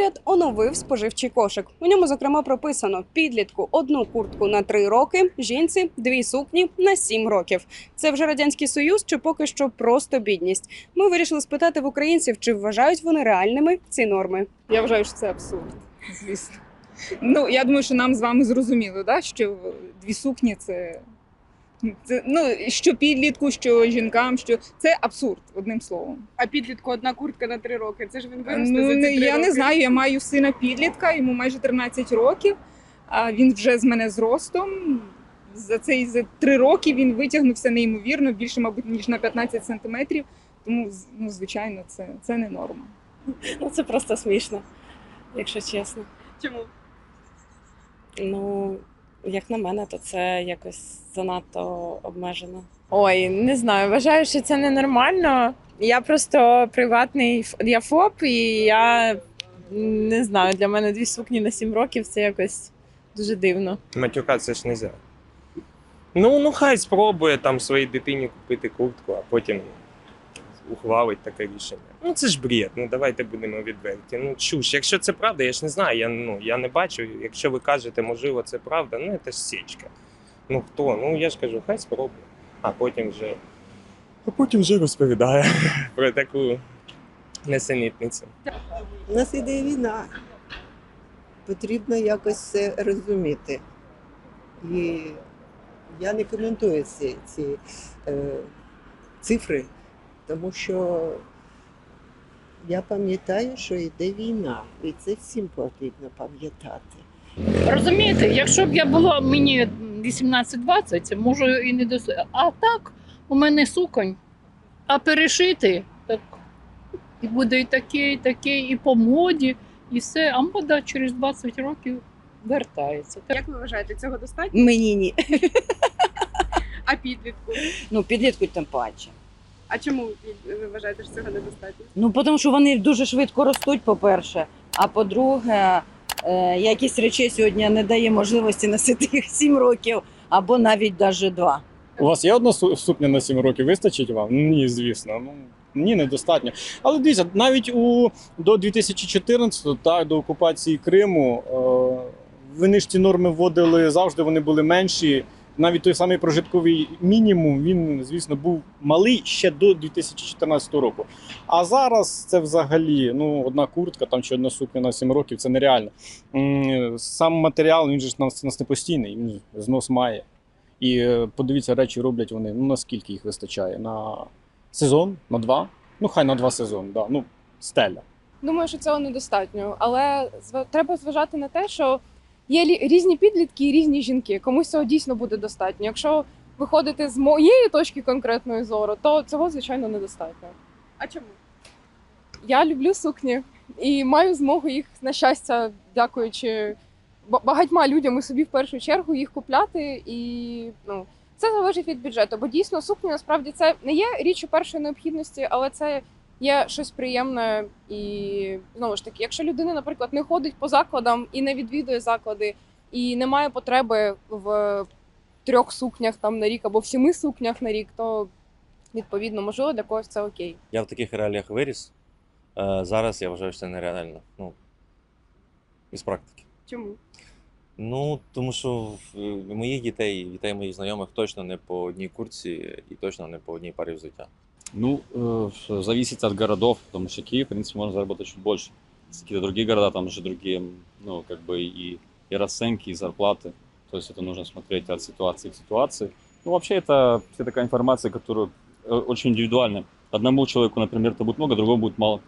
Уряд оновив споживчий кошик. У ньому зокрема прописано підлітку одну куртку на три роки, жінці дві сукні на сім років. Це вже радянський союз, чи поки що просто бідність. Ми вирішили спитати в українців, чи вважають вони реальними ці норми. Я вважаю, що це абсурд, звісно. Ну, я думаю, що нам з вами зрозуміло, да, що дві сукні це, це ну, що підлітку, що жінкам, що це абсурд, одним словом. А підлітку одна куртка на три роки. Це ж він Ну, не, я не знаю, я маю сина підлітка, йому майже 13 років, а він вже з мене зростом. За цей за три роки він витягнувся неймовірно, більше, мабуть, ніж на 15 сантиметрів. Тому, ну, звичайно, це, це не норма. Ну, це просто смішно, якщо чесно. Чому? Ну, як на мене, то це якось занадто обмежено. Ой, не знаю, вважаю, що це ненормально. Я просто приватний я ФОП, і я не знаю, для мене дві сукні на сім років це якось дуже дивно. Матюкатися ж не можна. Ну, ну хай спробує там своїй дитині купити куртку, а потім ухвалить таке рішення. Ну це ж бред, ну давайте будемо відверті. Ну чуш, якщо це правда, я ж не знаю, я, ну, я не бачу. Якщо ви кажете, можливо, це правда, ну це ж січка. Ну хто? Ну я ж кажу, хай спробує. А потім вже. А потім вже розповідає про таку несенітницю. У нас іде війна. Потрібно якось це розуміти. І я не коментую ці, ці е, цифри, тому що я пам'ятаю, що йде війна, і це всім потрібно пам'ятати. Розумієте, якщо б я була мені 18-20, може і не дос... А так, у мене суконь. А перешити, так і буде і таке, і таке, і по моді, і все. А мода через 20 років вертається. Як ви вважаєте, цього достатньо? Мені ні. А підлітку? Ну, підлітку тим паче. А чому ви вважаєте, що цього недостатньо? Ну, тому що вони дуже швидко ростуть, по-перше. А по-друге, е, якість речей сьогодні не дає можливості носити їх 7 років або навіть навіть 2. У вас є одна су- сукня на 7 років, вистачить вам? Ні, звісно. Ну, ні, недостатньо. Але дивіться, навіть у, до 2014 так, до окупації Криму, е, вони ж ці норми вводили завжди, вони були менші. Навіть той самий прожитковий мінімум, він, звісно, був малий ще до 2014 року. А зараз це взагалі ну, одна куртка там, чи одна сукня на 7 років це нереально. Сам матеріал він же нас, нас не постійний, він знос має. І е, подивіться, речі роблять вони. Ну наскільки їх вистачає? На сезон, на два? Ну, хай на два сезони, да. ну, стеля. Думаю, що цього недостатньо, але треба зважати на те, що є різні підлітки і різні жінки. Комусь цього дійсно буде достатньо. Якщо виходити з моєї точки конкретної зору, то цього звичайно недостатньо. А чому? Я люблю сукні і маю змогу їх на щастя, дякуючи багатьма людям і собі в першу чергу їх купляти. І ну це залежить від бюджету. Бо дійсно сукні насправді це не є річчю першої необхідності, але це є щось приємне. І знову ж таки, якщо людина, наприклад, не ходить по закладам і не відвідує заклади, і не має потреби в трьох сукнях там на рік або в сіми сукнях на рік, то відповідно можливо для когось це окей. Я в таких реаліях виріс. Е, Зараз я вважаю, що це нереально. Ну, із практики. Чому? Ну, тому що в моїх дітей, дітей моїх знайомих точно не по одній куртці і точно не по одній парі взуття. Ну, э, зависит от городов, потому что Киев, в принципе, можно заработать чуть больше. Если какие-то другие города, там уже другие, ну, как бы и, и расценки, и зарплаты. То есть это нужно смотреть от ситуации к ситуации. Ну, вообще, это вся такая информация, которая э, очень индивидуальна. Одному человеку, например, это будет много, другому будет мало.